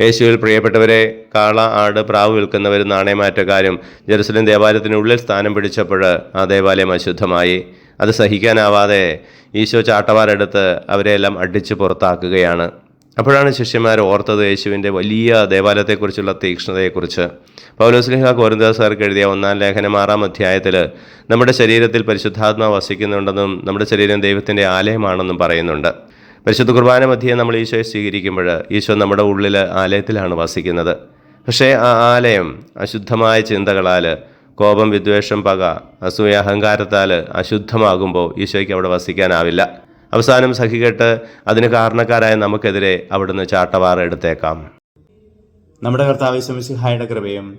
യേശുവിൽ പ്രിയപ്പെട്ടവരെ കാള ആട് പ്രാവ് വിൽക്കുന്നവരും നാണയമാറ്റക്കാരും ജെറുസലേം ദേവാലയത്തിനുള്ളിൽ സ്ഥാനം പിടിച്ചപ്പോൾ ആ ദേവാലയം അശുദ്ധമായി. അത് സഹിക്കാനാവാതെ ഈശോ ചാട്ടവാരെടുത്ത് അവരെയെല്ലാം അടിച്ച് പുറത്താക്കുകയാണ്. അപ്പോഴാണ് ശിഷ്യന്മാർ ഓർത്തത് യേശുവിന്റെ വലിയ ദേവാലയത്തെക്കുറിച്ചുള്ള തീക്ഷ്ണതയെക്കുറിച്ച്. പൗലോസ്ലിഹ കോരിന്ദാസാർക്ക് എഴുതിയ ഒന്നാം ലേഖനം ആറാം അധ്യായത്തിൽ നമ്മുടെ ശരീരത്തിൽ പരിശുദ്ധാത്മാ വസിക്കുന്നുണ്ടെന്നും നമ്മുടെ ശരീരം ദൈവത്തിന്റെ ആലയമാണെന്നും പറയുന്നുണ്ട്. പരിശുദ്ധ കുർബാന മധ്യേ നമ്മൾ ഈശോയെ സ്വീകരിക്കുമ്പോൾ ഈശോ നമ്മുടെ ഉള്ളിൽ ആലയത്തിലാണ് വസിക്കുന്നത്. പക്ഷേ ആ ആലയം അശുദ്ധമായ ചിന്തകളാൽ കോപം വിദ്വേഷം പക അസൂയ അഹങ്കാരത്താൽ അശുദ്ധമാകുമ്പോൾ ഈശോയ്ക്ക് അവിടെ വസിക്കാനാവില്ല. അവസാനം സഹികെട്ട് അതിന് കാരണക്കാരായ നമുക്കെതിരെ അവിടുന്ന് ചാട്ടവാറ എടുത്തേക്കാം. നമ്മുടെ കർത്താവ് ശമിസിഹായുടെ കൃപയും